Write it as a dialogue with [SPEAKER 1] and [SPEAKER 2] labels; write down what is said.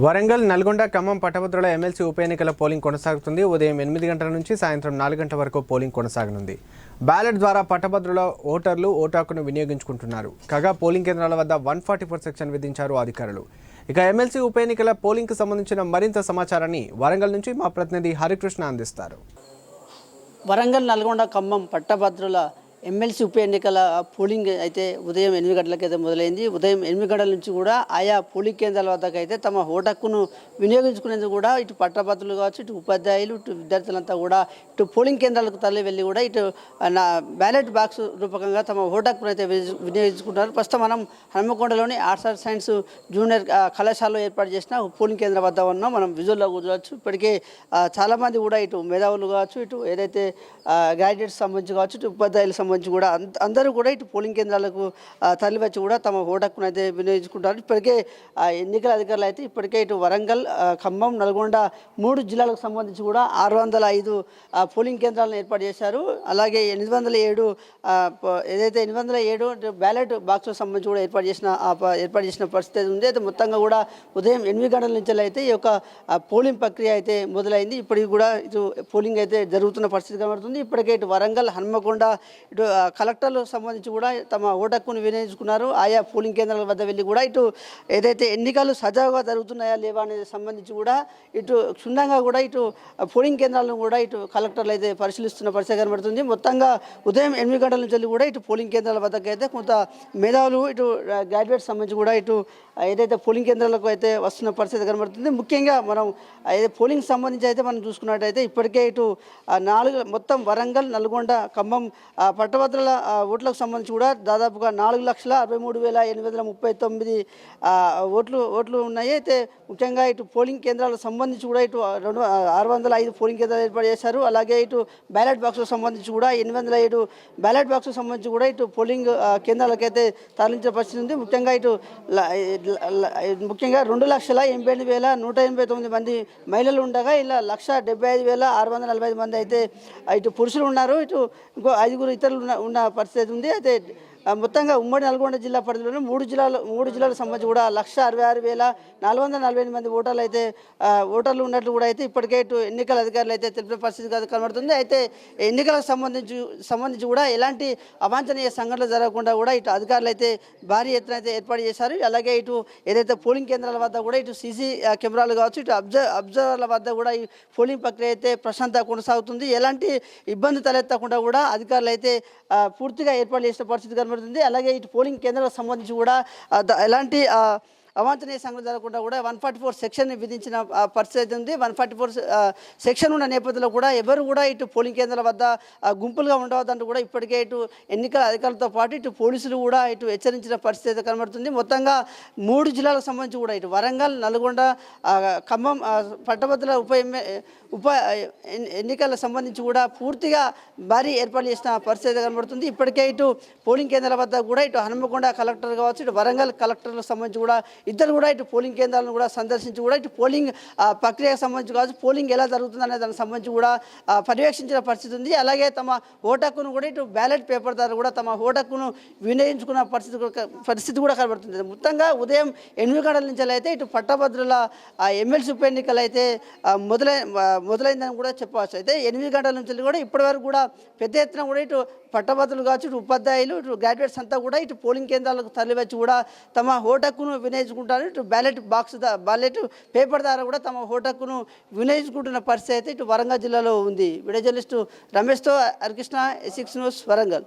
[SPEAKER 1] వరంగల్ నల్గొండ ఖమ్మం పట్టభద్రుల ఎమ్మెల్సీ ఉప ఎన్నికల పోలింగ్ కొనసాగుతుంది. ఉదయం ఎనిమిది గంటల నుంచి సాయంత్రం నాలుగు గంటల వరకు పోలింగ్ కొనసాగనుంది. బ్యాలెట్ ద్వారా పట్టభద్రుల ఓటర్లు ఓటాకును వినియోగించుకుంటున్నారు. కాగా పోలింగ్ కేంద్రాల వద్ద వన్ ఫార్టీ ఫోర్ సెక్షన్ విధించారు అధికారులు. ఇక ఎమ్మెల్సీ ఉప ఎన్నికల పోలింగ్కి సంబంధించిన మరింత సమాచారాన్ని వరంగల్ నుంచి మా ప్రతినిధి హరికృష్ణ అందిస్తారు.
[SPEAKER 2] వరంగల్ నల్గొండ ఖమ్మం పట్టభద్రుల ఎమ్మెల్సీ ఉప ఎన్నికల పోలింగ్ అయితే ఉదయం ఎనిమిది గంటలకైతే మొదలైంది. ఉదయం ఎనిమిది గంటల నుంచి కూడా ఆయా పోలింగ్ కేంద్రాల వద్దకు అయితే తమ ఓటక్కును వినియోగించుకునేందుకు కూడా ఇటు పట్టభద్రులు కావచ్చు ఇటు ఉపాధ్యాయులు ఇటు విద్యార్థులంతా కూడా ఇటు పోలింగ్ కేంద్రాలకు తరలి వెళ్ళి కూడా ఇటు నా బ్యాలెట్ బాక్స్ రూపకంగా తమ ఓటక్కును అయితే వినియోగించుకుంటున్నారు. ప్రస్తుతం మనం హనుమకొండలోని ఆర్ట్స్ అండ్ సైన్స్ జూనియర్ కళాశాలలో ఏర్పాటు చేసిన పోలింగ్ కేంద్రం వద్ద ఉన్నాం. మనం విజువల్లో కూర్చోవచ్చు. ఇప్పటికే చాలామంది కూడా ఇటు మేధావులు కావచ్చు ఇటు ఏదైతే గ్రాడ్యుయేట్స్ సంబంధించి కావచ్చు ఇటు ఉపాధ్యాయులు సంబంధించి కూడా అందరూ కూడా ఇటు పోలింగ్ కేంద్రాలకు ఆ, తరలివచ్చి కూడా తమ ఓటు హక్కును అయితే వినియోగించుకుంటారు. ఇప్పటికే ఎన్నికల అధికారులు అయితే ఇప్పటికే ఇటు వరంగల్ ఖమ్మం నల్గొండ మూడు జిల్లాలకు సంబంధించి కూడా ఆరు వందల ఐదు పోలింగ్ కేంద్రాలను ఏర్పాటు చేశారు. అలాగే ఎనిమిది వందల ఏడు ఏదైతే ఎనిమిది వందల ఏడు బ్యాలెట్ బాక్స్ సంబంధించి కూడా ఏర్పాటు చేసిన ఏర్పాటు చేసిన పరిస్థితి ఉంది. అయితే మొత్తంగా కూడా ఉదయం ఎనిమిది గంటల నుంచి అయితే ఈ యొక్క పోలింగ్ ప్రక్రియ అయితే మొదలైంది. ఇప్పటికి కూడా ఇటు పోలింగ్ అయితే జరుగుతున్న పరిస్థితి కనబడుతుంది. ఇప్పటికే ఇటు వరంగల్ హన్మకొండ ఇటు ఆ, కలెక్టర్లకు సంబంధించి కూడా తమ ఓటక్కును వినియోగించుకున్నారు. ఆయా పోలింగ్ కేంద్రాల వద్ద వెళ్ళి కూడా ఇటు ఏదైతే ఎన్నికలు సజావుగా జరుగుతున్నాయా లేవా అనేది సంబంధించి కూడా ఇటు క్షుణ్ణంగా కూడా ఇటు పోలింగ్ కేంద్రాలను కూడా ఇటు కలెక్టర్లు అయితే పరిశీలిస్తున్న పరిస్థితి కనబడుతుంది. మొత్తంగా ఉదయం ఎనిమిది గంటల నుంచి వెళ్ళి కూడా ఇటు పోలింగ్ కేంద్రాల వద్దకు అయితే కొంత మేధావులు ఇటు గ్రాడ్యుయేట్స్ సంబంధించి కూడా ఇటు ఏదైతే పోలింగ్ కేంద్రాలకు అయితే వస్తున్న పరిస్థితి కనబడుతుంది. ముఖ్యంగా మనం అయితే పోలింగ్ సంబంధించి అయితే మనం చూసుకున్నట్టయితే ఇప్పటికే ఇటు నాలుగు మొత్తం వరంగల్ నల్గొండ ఖమ్మం ఆ, పట్టభద్రుల ఓట్లకు సంబంధించి కూడా దాదాపుగా నాలుగు లక్షల అరవై మూడు వేల ఎనిమిది వందల ముప్పై తొమ్మిది ఓట్లు ఓట్లు ఉన్నాయి. అయితే ముఖ్యంగా ఇటు పోలింగ్ కేంద్రాలకు సంబంధించి కూడా ఇటు రెండు ఆరు వందల ఐదు పోలింగ్ కేంద్రాలు ఏర్పాటు చేశారు. అలాగే ఇటు బ్యాలెట్ బాక్స్కు సంబంధించి కూడా ఎనిమిది వందల ఏడు బ్యాలెట్ బాక్స్కు సంబంధించి కూడా ఇటు పోలింగ్ కేంద్రాలకు కేంద్రాలకైతే తరలించే పరిస్థితి ఉంది. ముఖ్యంగా ఇటు ముఖ్యంగా రెండు లక్షల ఎనభై ఎనిమిది వేల నూట ఎనభై తొమ్మిది మంది మహిళలు ఉండగా ఇలా లక్ష డెబ్బై ఐదు వేల ఆరు వందల నలభై ఐదు మంది అయితే ఇటు పురుషులు ఉన్నారు. ఇటు ఇంకో ఐదుగురు ఇతర ఇతరులు ఉన్న ఉన్న పరిస్థితి ఉంది. అయితే మొత్తంగా ఉమ్మడి నల్గొండ జిల్లా పరిధిలోనే మూడు జిల్లాలు మూడు జిల్లాలకు సంబంధించి కూడా లక్ష అరవై ఆరు వేల నాలుగు వందల నలభై ఎనిమిది మంది ఓటర్లు అయితే ఓటర్లు ఉన్నట్లు కూడా అయితే ఇప్పటికే ఇటు ఎన్నికల అధికారులు అయితే తెలిపిన పరిస్థితి కనబడుతుంది. అయితే ఎన్నికలకు సంబంధించి సంబంధించి కూడా ఎలాంటి అవాంఛనీయ సంఘటనలు జరగకుండా కూడా ఇటు అధికారులు అయితే భారీ ఎత్తున అయితే ఏర్పాటు చేశారు. అలాగే ఇటు ఏదైతే పోలింగ్ కేంద్రాల వద్ద కూడా ఇటు సీసీ కెమెరాలు కావచ్చు ఇటు అబ్జర్ అబ్జర్వర్ల వద్ద కూడా ఈ పోలింగ్ ప్రక్రియ అయితే ప్రశాంతంగా కొనసాగుతుంది. ఎలాంటి ఇబ్బంది తలెత్తకుండా కూడా అధికారులు అయితే పూర్తిగా ఏర్పాటు చేసిన పరిస్థితి కనబడుతుంది. అలాగే ఇటు పోలింగ్ కేంద్రాలకు సంబంధించి కూడా ఎలాంటి అవాంఛనీయ సంఘటన జరగకుండా కూడా వన్ ఫార్టీ ఫోర్ సెక్షన్ విధించిన పరిస్థితి ఉంది. వన్ ఫార్టీ ఫోర్ సెక్షన్ ఉన్న నేపథ్యంలో కూడా ఎవరు కూడా ఇటు పోలింగ్ కేంద్రాల వద్ద గుంపులుగా ఉండవద్దంటూ కూడా ఇప్పటికే ఇటు ఎన్నికల అధికారులతో పాటు ఇటు పోలీసులు కూడా ఇటు హెచ్చరించిన పరిస్థితి కనబడుతుంది. మొత్తంగా మూడు జిల్లాలకు సంబంధించి కూడా ఇటు వరంగల్ నల్గొండ ఖమ్మం పట్టభద్రుల ఉప ఉప ఎన్నికలకు సంబంధించి కూడా పూర్తిగా భారీ ఏర్పాటు చేసిన పరిస్థితి కనబడుతుంది. ఇప్పటికే ఇటు పోలింగ్ కేంద్రాల వద్ద కూడా ఇటు హనుమకొండ కలెక్టర్ కావచ్చు ఇటు వరంగల్ కలెక్టర్లకు సంబంధించి కూడా ఇద్దరు కూడా ఇటు పోలింగ్ కేంద్రాలను కూడా సందర్శించి కూడా ఇటు పోలింగ్ ప్రక్రియకు సంబంధించి కావచ్చు పోలింగ్ ఎలా జరుగుతుంది అనే దానికి సంబంధించి కూడా పర్యవేక్షించిన పరిస్థితి ఉంది. అలాగే తమ ఓటక్కును కూడా ఇటు బ్యాలెట్ పేపర్ ద్వారా కూడా తమ ఓటక్కును వినియోగించుకున్న పరిస్థితి పరిస్థితి కూడా కనబడుతుంది. మొత్తంగా ఉదయం ఎనిమిది గంటల నుంచి అయితే ఇటు పట్టభద్రుల ఎమ్మెల్సీ ఉప ఎన్నికలు అయితే మొదలై మొదలైందని కూడా చెప్పవచ్చు. అయితే ఎనిమిది గంటల నుంచి కూడా ఇప్పటివరకు కూడా పెద్ద ఎత్తున కూడా ఇటు పట్టభద్రులు కావచ్చు ఇటు ఉపాధ్యాయులు ఇటు గ్రాడ్యుయేట్స్ అంతా కూడా ఇటు పోలింగ్ కేంద్రాలకు తరలివచ్చి కూడా తమ ఓటక్కును వినియోగించుకుంటారు ఇటు బ్యాలెట్ బాక్స్ బ్యాలెట్ పేపర్ ద్వారా కూడా తమ ఓటక్కును వినియోగించుకుంటున్న పరిస్థితి అయితే ఇటు వరంగల్ జిల్లాలో ఉంది. వీడియో జర్నలిస్టు రమేష్తో హరికృష్ణ ఎసిక్స్ న్యూస్ వరంగల్.